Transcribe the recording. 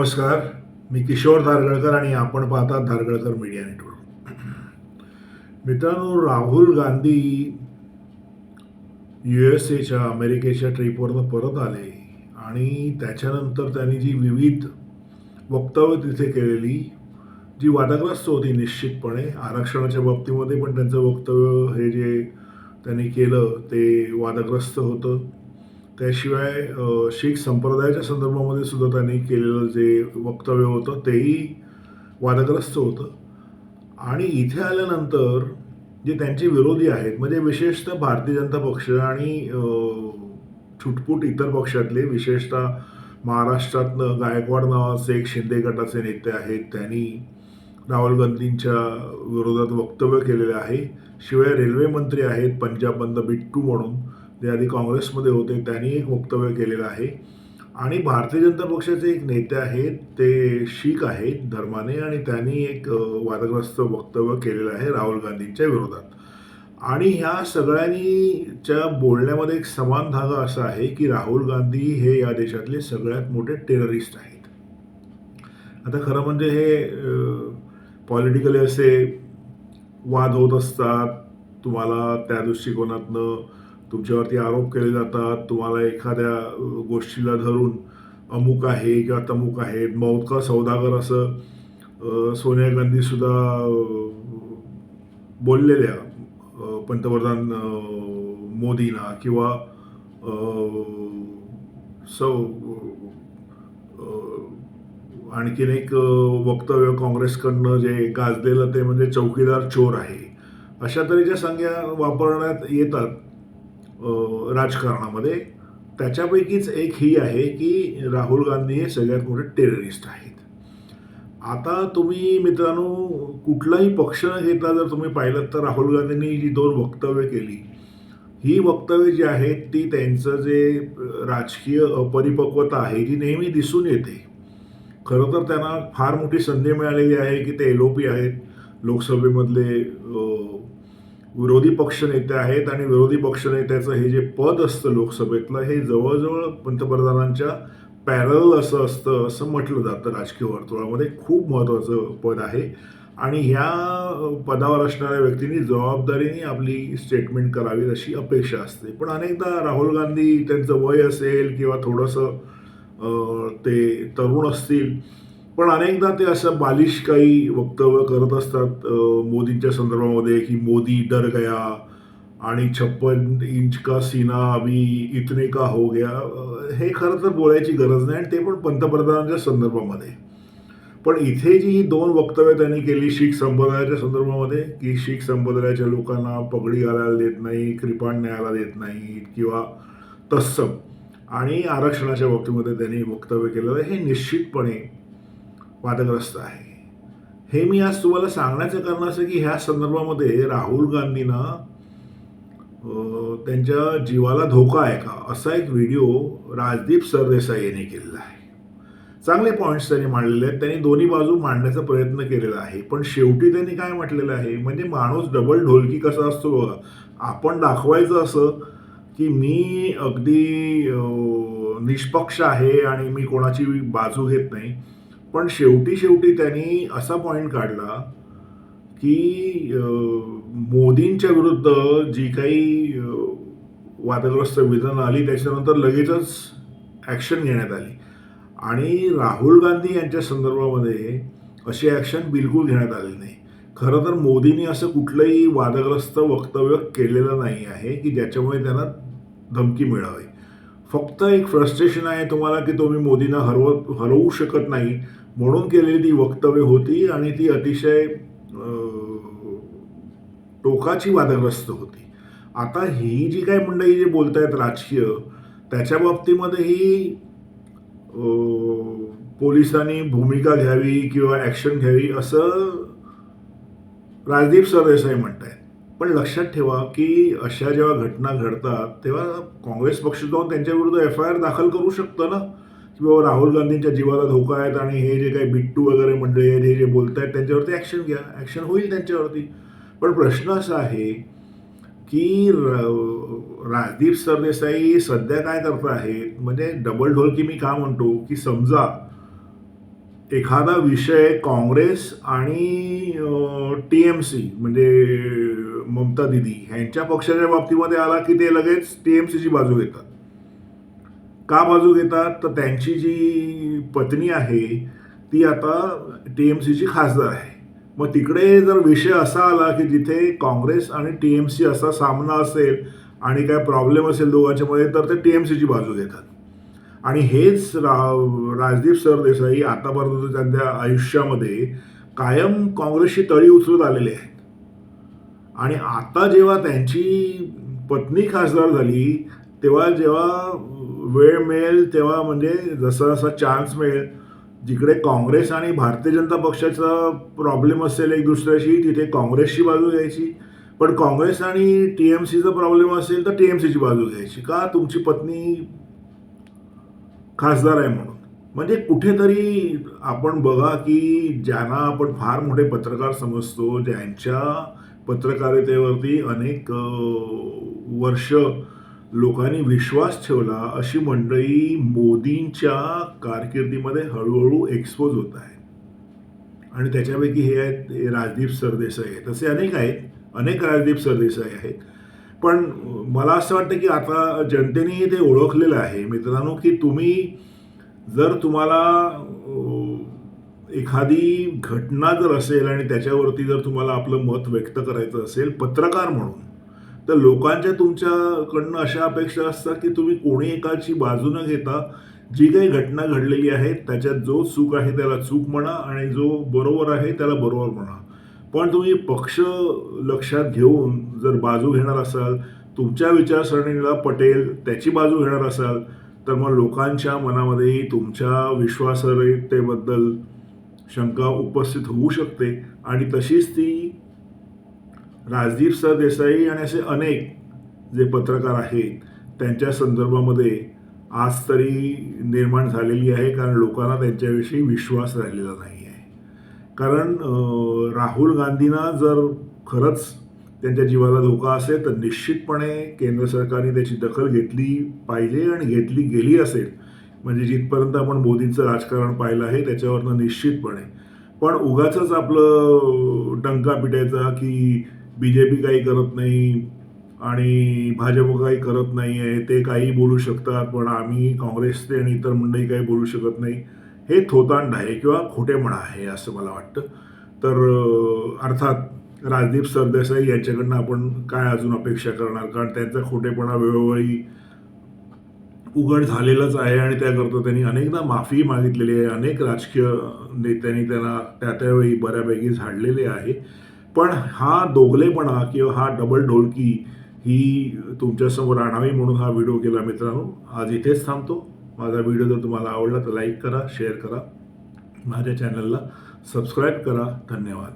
नमस्कार. मी किशोर धारगळकर आणि आपण पाहतात धारगळकर मीडिया नेटवर्क. मित्रांनो राहुल गांधी यू एस एच्या अमेरिकेच्या ट्रिपवरनं परत आले आणि त्याच्यानंतर त्यांनी जी विविध वक्तव्य तिथे केलेली जी वादग्रस्त होती निश्चितपणे आरक्षणाच्या बाबतीमध्ये पण त्यांचं वक्तव्य हे जे त्यांनी केलं ते वादग्रस्त होतं. त्याशिवाय शीख संप्रदायाच्या संदर्भामध्ये सुद्धा त्यांनी केलेलं जे वक्तव्य होतं तेही वादग्रस्त होतं. आणि इथे आल्यानंतर जे त्यांचे विरोधी आहेत म्हणजे विशेषतः भारतीय जनता पक्ष आणि छुटपूट छुटपुट इतर पक्षातले विशेषतः महाराष्ट्रातनं गायकवाड नावाचे एक शिंदे गटाचे नेते आहेत त्यांनी राहुल गांधींच्या विरोधात वक्तव्य केलेले आहे. शिवाय रेल्वे मंत्री आहेत पंजाबमधनं बिट्टू म्हणून. जे आधी काँग्रेसमध्ये होते त्यांनी एक वक्तव्य केलेलं आहे. आणि भारतीय जनता पक्षाचे एक नेते आहेत ते शीख आहेत धर्माने आणि त्यांनी एक वादग्रस्त वक्तव्य केलेलं आहे राहुल गांधींच्या विरोधात. आणि ह्या सगळ्यांनीच्या बोलण्यामध्ये एक समान धागा असा आहे की राहुल गांधी हे या देशातले सगळ्यात मोठे टेररिस्ट आहेत. आता खरं म्हणजे हे पॉलिटिकली असे वाद होत असतात तुम्हाला त्या दृष्टिकोनातनं तुमच्यावरती आरोप केले जातात तुम्हाला एखाद्या गोष्टीला धरून अमुक आहे किंवा तमुक आहे मौत का सौदागर असं सोनिया गांधीसुद्धा बोललेल्या पंतप्रधान मोदींना किंवा सौ आणखीन एक वक्तव्य काँग्रेसकडनं जे गाजलेलं ते म्हणजे चौकीदार चोर आहे. अशा तऱ्हेच्या संज्ञा वापरण्यात येतात. राजकारणामध्ये त्याच्यापैकीच एक ही आहे की राहुल गांधी हे सगळ्यात मोठे टेररिस्ट आहेत. आता तुम्ही मित्रांनो कुठलाही पक्ष न घेता जर तुम्ही पाहिलं तर राहुल गांधींनी जी दोन वक्तव्य केली ही वक्तव्य जी आहेत ती त्यांचं जे राजकीय अपरिपक्वता आहे जी नेहमी दिसून येते. खरं तर त्यांना फार मोठी संधी मिळालेली आहे की ते एल ओ पी आहेत लोकसभेमधले विरोधी पक्षनेते आहेत आणि विरोधी पक्षनेत्याचं हे जे पद असतं लोकसभेतलं हे जवळजवळ पंतप्रधानांच्या पॅरल असं असतं असं म्हटलं जातं राजकीय वर्तुळामध्ये. खूप महत्त्वाचं पद आहे. आणि ह्या पदावर असणाऱ्या व्यक्तींनी जबाबदारीने आपली स्टेटमेंट करावी अशी अपेक्षा असते. पण अनेकदा राहुल गांधी त्यांचं वय असेल किंवा थोडंसं ते तरुण असतील पण अनेकदा ते असं बालिश काही वक्तव्य करत असतात. मोदींच्या संदर्भामध्ये की मोदी डर गया आणि छप्पन इंच का सीना अभी इतने का हो गया. हे खरं तर बोलायची गरज नाही आणि ते पण पंतप्रधानांच्या संदर्भामध्ये. पण इथे जी ही दोन वक्तव्य त्यांनी केली शीख संप्रदायाच्या संदर्भामध्ये की शीख संप्रदायाच्या लोकांना पगडी घालायला देत नाही कृपाण न्यायला देत नाही किंवा तत्सम. आणि आरक्षणाच्या बाबतीमध्ये त्यांनी वक्तव्य केलेलं हे निश्चितपणे वादग्रस्त आहे. हे मी आज तुम्हाला सांगण्याचं कारण असं की ह्या संदर्भामध्ये राहुल गांधींना त्यांच्या जीवाला धोका आहे का? असा एक व्हिडिओ राजदीप सरदेसाई यांनी केलेला आहे. चांगले पॉईंट्स त्यांनी मांडलेले आहेत. त्यांनी दोन्ही बाजू मांडण्याचा प्रयत्न केलेला आहे. पण शेवटी त्यांनी काय म्हटलेलं आहे? म्हणजे माणूस डबल ढोलकी कसा असतो बघा? आपण दाखवायचं असं की मी अगदी निष्पक्ष आहे आणि मी कोणाची बाजू घेत नाही. पण शेवटी शेवटी त्यांनी असा पॉईंट काढला की मोदींच्या विरुद्ध जी काही वादग्रस्त विधानं आली त्याच्यानंतर लगेचच ॲक्शन घेण्यात आली. आणि राहुल गांधी यांच्या संदर्भामध्ये अशी ॲक्शन बिलकुल घेण्यात आली नाही. खरं तर मोदींनी असं कुठलंही वादग्रस्त वक्तव्य केलेलं नाही आहे की ज्याच्यामुळे त्यांना धमकी मिळावी. फक्त एक फ्रस्ट्रेशन आहे तुम्हाला की तुम्ही मोदींना हरवत हरवू शकत नाही. म्हणून केलेली ती वक्तव्य होती आणि ती अतिशय टोकाची वादग्रस्त होती. आता ही जी काही मंडळी जे बोलत आहेत राजकीय त्याच्या बाबतीमध्येही पोलिसांनी भूमिका घ्यावी किंवा ॲक्शन घ्यावी असं राजदीप सरदेसाई म्हणत आहेत पण लक्षात ठेवा की अशा जेव्हा घटना घडतात तेव्हा काँग्रेस पक्ष जाऊन त्यांच्या विरुद्ध एफ आय आर दाखल करू शकतं ना? की बाबा राहुल गांधींच्या जीवाला धोका आहेत आणि हे जे काही बिट्टू वगैरे मंडळी आहेत हे जे बोलत आहेत त्यांच्यावरती ॲक्शन घ्या. ॲक्शन होईल त्यांच्यावरती. पण प्रश्न असा आहे की राजदीप सरदेसाई सध्या काय करत आहेत? म्हणजे डबल ढोलकी मी का म्हणतो की समजा एखादा विषय काँग्रेस आणि टी एम सी म्हणजे ममता दिदी ह्यांच्या पक्षाच्या बाबतीमध्ये आला की ते लगेच टी एम सीची बाजू घेतात. का बाजू घेतात? तर त्यांची जी पत्नी आहे ती आता टी एम सीची खासदार आहे. मग तिकडे जर विषय असा आला की जिथे काँग्रेस आणि टी एम सी असा सामना असेल आणि काय प्रॉब्लेम असेल दोघांच्यामध्ये तर ते टी एम सीची बाजू घेतात. आणि हेच रा राजदीप सरदेसाई आतापर्यंत त्यांच्या आयुष्यामध्ये कायम काँग्रेसची तळी उचलत आलेले आहेत. आणि आता जेव्हा त्यांची पत्नी खासदार झाली तेव्हा जेव्हा वेळ मिळेल तेव्हा म्हणजे जसा जसा चान्स मिळेल जिकडे काँग्रेस आणि भारतीय जनता पक्षाचा प्रॉब्लेम असेल एक दुसऱ्याशी तिथे काँग्रेसची बाजू घ्यायची. पण काँग्रेस आणि टी एम सीचा प्रॉब्लेम असेल तर टी एम सीची बाजू घ्यायची. का? तुमची पत्नी खासदार आहे म्हणून. म्हणजे कुठेतरी आपण बघा की ज्यांना आपण फार मोठे पत्रकार समजतो ज्यांच्या पत्रकारितेवरती अनेक वर्ष लोकांनी विश्वास ठेवला अशी मंडळी मोदींच्या कारकिर्दीमध्ये हळूहळू एक्सपोज होत आहे आणि त्याच्यापैकी हे आहेत राजदीप सरदेसाई आहेत. तसे अनेक आहेत अनेक राजदीप सरदेसाई आहेत. पण मला असं वाटतं की आता जनतेने ते ओळखलेलं आहे. मित्रांनो की तुम्ही जर तुम्हाला एखादी घटना जर असेल आणि त्याच्यावरती जर तुम्हाला आपलं मत व्यक्त करायचं असेल पत्रकार म्हणून तर लोकांच्या तुमच्याकडनं अशा अपेक्षा असतात की तुम्ही कोणी एकाची बाजू न घेता जी काही घटना घडलेली आहे त्याच्यात जो चूक आहे त्याला चूक म्हणा आणि जो बरोबर आहे त्याला बरोबर म्हणा. पण तुम्ही पक्ष लक्षात घेऊन जर बाजू घेणार असाल तुमच्या विचारसरणीला पटेल त्याची बाजू घेणार असाल तर मग लोकांच्या मनामध्येही तुमच्या विश्वासार्हतेबद्दल शंका उपस्थित होऊ शकते आणि तशीच ती राजदीप सरदेसाई आणि असे अनेक जे पत्रकार आहेत त्यांच्या संदर्भामध्ये आज तरी निर्माण झालेली आहे कारण लोकांना त्यांच्याविषयी विश्वास राहिलेला नाही आहे. कारण राहुल गांधींना जर खरंच त्यांच्या जीवाला धोका असेल तर निश्चितपणे केंद्र सरकारने त्याची दखल घेतली पाहिजे आणि घेतली गेली असेल. म्हणजे जिथपर्यंत आपण मोदींचं राजकारण पाहिलं आहे त्याच्यावरनं निश्चितपणे. पण उगाच आपलं डंका पिटायचा की बी जे पी काही करत नाही आणि भाजप काही करत नाही आहे ते काही बोलू शकतात पण आम्ही काँग्रेसचे आणि इतर मंडळी काही बोलू शकत नाही. हे थोतांड आहे किंवा खोटेपणा आहे असं मला वाटतं. तर अर्थात राजदीप सरदेसाई यांच्याकडनं आपण काय अजून अपेक्षा करणार? कारण त्यांचा खोटेपणा वेळोवेळी उघड झालेलाच आहे आणि त्याकरता त्यांनी अनेकदा माफी मागितलेली आहे. अनेक राजकीय नेत्यांनी त्यांना त्या त्यावेळी बऱ्यापैकी झाडलेले आहे. पण हा दोगलेपणा किंवा हा डबल ढोलकी ही तुमच्यासमोर आणावी म्हणून हा व्हिडिओ केला मित्रांनो. आज इथेच थांबतो. माझा व्हिडिओ जर तुम्हाला आवडला तर लाईक करा शेअर करा. माझ्या चॅनलला सबस्क्राईब करा. धन्यवाद.